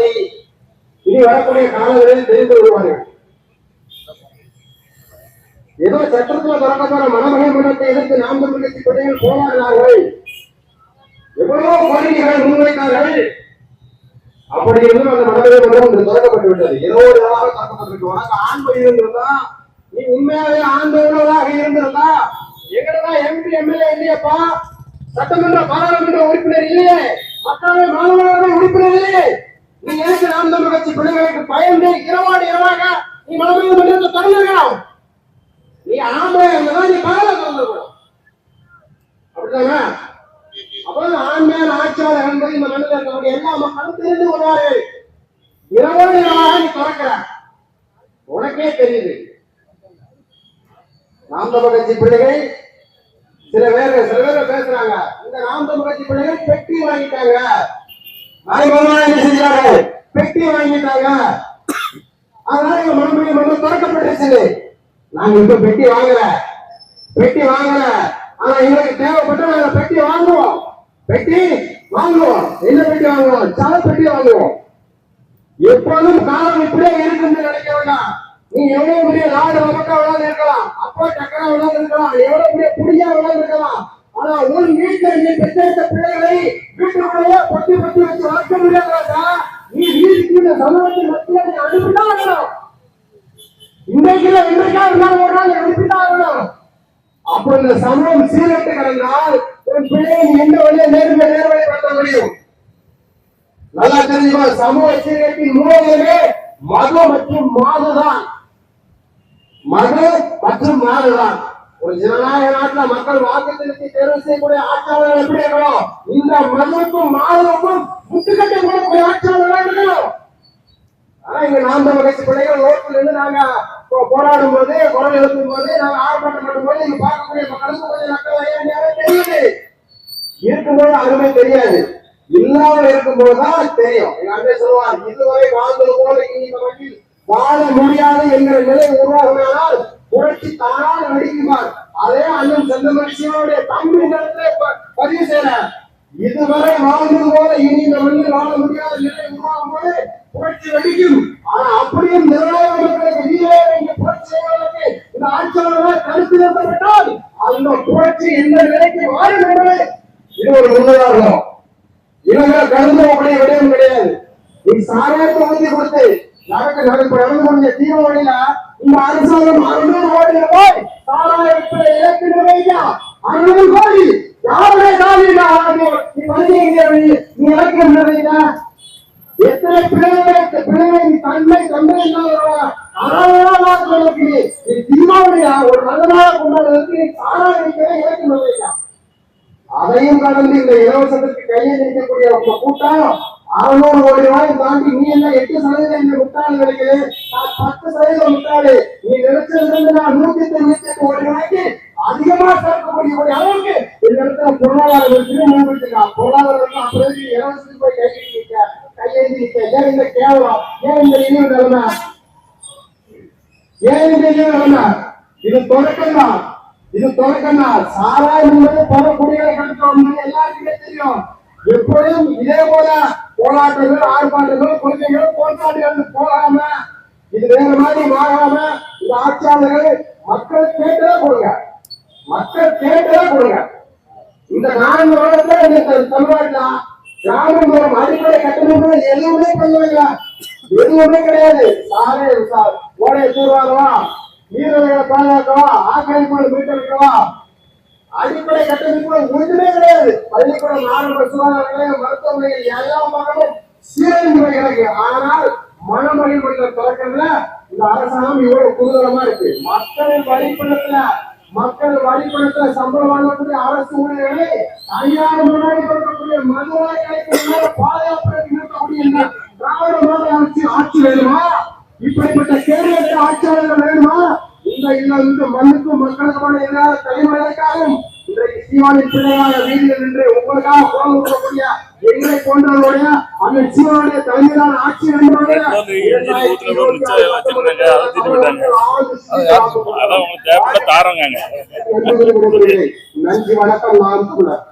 என்பதை இனி வரக்கூடிய காலங்களில் தெரிந்து கொள்வார்கள். ஏதோ சட்டத்துல தொடக்கப்பட மனமகை மன்றத்தை எதிர்த்து நாம் தமிழ் கட்சி போராடினார்கள். எவ்வளவோ கோரிக்கைகள் முன்வைத்தார்கள். அப்படி இருந்தும் அந்த மனமகை மன்றம் இன்று தொடக்கப்பட்டு விட்டது. ஏதோ ஒரு நாளாக தொடக்கப்பட்டிருக்கு உனக்கு ஆண் இருந்திருந்தா நீ உண்மையாவே ஆண் இருந்திருந்தா எங்கடா எம்பி எம்எல்ஏ இல்லையப்பா? சட்டமன்ற பாராளுமன்ற உறுப்பினர் இல்லையே. மக்களவை மாணவர்கள் உறுப்பினர் இல்லையே. நீ எனக்கு நாம் தமிழ் கட்சி பிள்ளைகளுக்கு பயந்து இரவாடு இரவாக. நீ மனமகை மன்றத்தை தொடங்கணும் நீ ஆம்பளை இருந்தா நீ பகல திறந்துக்கணும் அப்படிதானா அப்போது ஆண்மையான ஆட்சியாளர் என்பது இந்த மண்ணில் இருக்கக்கூடிய எல்லா மக்களும் தெரிந்து கொள்வார்கள். இரவோடு இரவாக நீ திறக்கிற. உனக்கே தெரியுது. நாம் தமிழ் கட்சி பிள்ளைகள் சில பேர் சில பேர் பேசுறாங்க. இந்த நாம் தமிழ் கட்சி பிள்ளைகள் பெட்டி வாங்கிட்டாங்க. நாய்மகனா பெட்டி வாங்கிட்டாங்க. அதனால எங்க மறுபடியும் மன்றம் திறக்கப்பட்டுச்சு நாங்க இப்ப பெட்டி வாங்கல. பெட்டி வாங்கல. ஆனா எங்களுக்கு தேவைப்பட்ட நாங்க பெட்டி வாங்குவோம். பெட்டி வாங்குவோம். என்ன பெட்டி வாங்குவோம்? சால பெட்டி வாங்குவோம். எப்போதும் காலம் இப்படியே இருக்குன்னு நினைக்க வேண்டாம் நீ எவ்வளவு பெரிய நாடு நமக்கா விளாண்டு இருக்கலாம். அப்பா டக்கரா விளாண்டு இருக்கலாம். எவ்வளவு பெரிய புடியா விளாண்டு இருக்கலாம். ஆனா உன் வீட்டுல நீ பெற்றெடுத்த பிள்ளைகளை வீட்டுக்குள்ளேயே பொத்தி பொத்தி வச்சு வளர்க்க முடியாதா? நீ வீட்டுக்கு இந்த சமூகத்தை மத்தியில நீ அனுப்பிதான் வேணும் இன்றைக்கு இன்றைக்கா இருந்தாலும் ஒரு நாள் அனுப்பிதான் ஆகணும் அப்போ இந்த சமூகம் சீரட்டு கிடந்தால் உன் பிள்ளையை எந்த வழியை நேர்மை நேர்வழி பண்ண முடியும்? நல்லா தெரிஞ்சுக்கோ சமூக சீரட்டின் மூலமே மது மற்றும் மாதுதான். மது மற்றும் மாதுதான். ஒரு ஜனநாயக நாட்டுல மக்கள் வாக்கு செலுத்தி தேர்வு செய்யக்கூடிய ஆட்சியாளர்கள் எப்படி இருக்கணும்? இந்த மண்ணுக்கும் மாதுக்கும் முட்டுக்கட்டை போடக்கூடிய ஆட்சியாளர்களா இருக்கணும். ஆனா இங்க நாம் தமிழ் பிள்ளைகள் ரோட்ல இருந்து நாங்க போ- போராடும் போது குரல் எழுப்பும் போது நாங்க ஆர்ப்பாட்டம் பண்ணும் போது இங்க பார்க்கக்கூடிய மக்களுக்கு கொஞ்சம் மக்கள் தெரியுது. இருக்கும்போது அதுவுமே தெரியாது. இல்லாமல் இருக்கும்போது தான் தெரியும். எங்க அண்ணே சொல்லுவார் இதுவரை வாழ்ந்தது போல இனி நமக்கு வாழ முடியாது என்கிற நிலை உருவாகுமானால் புரட்சி தானாக நடிக்குமார் அதே அண்ணன் செந்தமரிசியோடைய தம்பி இடத்துல பதிவு செய்யறார் இதுவரை வாழ்ந்தது போல இனி இந்த மண்ணில் வாழ முடியாத நிலை உருவாகும் போது புரட்சி வெடிக்கும். ஆனா அப்படியும் நிர்ணயம் மக்களுக்கு வீரே புரட்சி செய்வதற்கு இந்த ஆட்சியாளர்கள் கருத்து நிறுத்தப்பட்டால் அந்த புரட்சி எந்த நிலைக்கு மாறும் என்பது இது ஒரு முன்னுதாரணம். இவங்க கருத்து அப்படியே விடயம் கிடையாது. நீ சாராயத்தை ஊத்தி கொடுத்து நடக்க நடப்பு நடந்து முடிஞ்ச தீபாவளியில இந்த அரசாங்கம் அறுநூறு கோடி ரூபாய் சாராயத்துல இலக்கு நிர்ணயிக்கா அறுநூறு கோடி. யாருடைய காலியில நீ வந்து நீ இலக்கு நிர்ணயிக்க எத்தனை பிள்ளைகளுக்கு பிள்ளைகளை நீ தன்மை தந்தை இல்லாதவரா அறவர்களுக்கு நீ தீபாவளியா ஒரு நல்ல நாளை கொண்டாடுறதுக்கு நீ சாராயத்தை இலக்கு அதையும் கடந்து இந்த இலவசத்துக்கு கையில் நிற்கக்கூடிய உங்க கூட்டம் அறுநூறு கோடி ரூபாய் தாண்டி நீ எல்லாம் எட்டு சதவீதம் இந்த முட்டாள் கிடைக்குது நான் பத்து சதவீதம் முட்டாளு. நீ நினைச்சிருந்து நான் நூத்தி தொண்ணூத்தி எட்டு கோடி ரூபாய்க்கு அதிகமா சேர்க்கக்கூடிய ஒரு அளவுக்கு இந்த இடத்துல பொருளாதார முன்னிட்டுக்கா பொருளாதாரம் அப்படி இலவசத்துக்கு போய் கை நிற்க? கையெழுதி நிற்க. ஏன் இந்த கேவலம்? ஏன் இந்த இழிவு நிலைமை? ஏன் இந்த இழிவு நிலைமை? இது தொடக்கம் தான். இது தொடக்கம் தான். சாராயம் என்பது பல குடிகளை கட்டுறோம் எல்லாருக்குமே தெரியும். எப்பொழுதும் இதே போல போராட்டங்கள் ஆர்ப்பாட்டங்கள் கொள்கைகள் போராட்டங்கள் போகாம இது வேற மாதிரி மாறாம இந்த ஆட்சியாளர்கள் மக்கள் கேட்டுதான் கொடுங்க. மக்கள் கேட்டுதான் கொடுங்க. இந்த நான்கு வருடத்துல இந்த தமிழ்நாட்டுல கிராமப்புறம் அடிப்படை கட்டமைப்பு எதுவுமே பண்ணுவாங்க எதுவுமே கிடையாது. சாலை சார் ஓடைய தூர்வாரவா? நீர்நிலைகளை பாதுகாக்கவா? ஆக்கிரமிப்புகளை மீட்டெடுக்கவா? அடிப்படை கட்டமைப்புகள் ஒன்றுமே கிடையாது. பள்ளிக்கூடம் ஆரம்ப சுகாதார நிலையம் மருத்துவமனைகள் எல்லா பக்கமும் சீரழிந்து வருகிறது ஆனால் மனமொழி மன்ற தொடக்கம்ல இந்த அரசாங்கம் இவ்வளவு குதூகலமா இருக்கு. மக்களின் வழிபடத்துல மக்கள் வழிபடத்துல சம்பளம் வாங்கக்கூடிய அரசு ஊழியர்களை தனியார் முன்னாடி கொடுக்கக்கூடிய மதுவாய்களுக்கு முன்னாடி பாதுகாப்பு இருக்கக்கூடிய திராவிட மாதிரி ஆட்சி ஆட்சி வேணுமா? இப்படிப்பட்ட கேள்வி ஆட்சியாளர்கள் வேணுமா? இந்த இந்த மண்ணு மக்களுக்குமான எதிரான தலைமுறைகளுக்காகவும் இன்றைக்கு சீவானின் பிள்ளையாக வீதியில் நின்று உங்களுக்காக குரல் கொடுக்கக்கூடிய எங்களை போன்றவருடைய அந்த சீவானுடைய தலைமையிலான ஆட்சி தாரங்க. நன்றி வணக்கம் நான் தமிழர்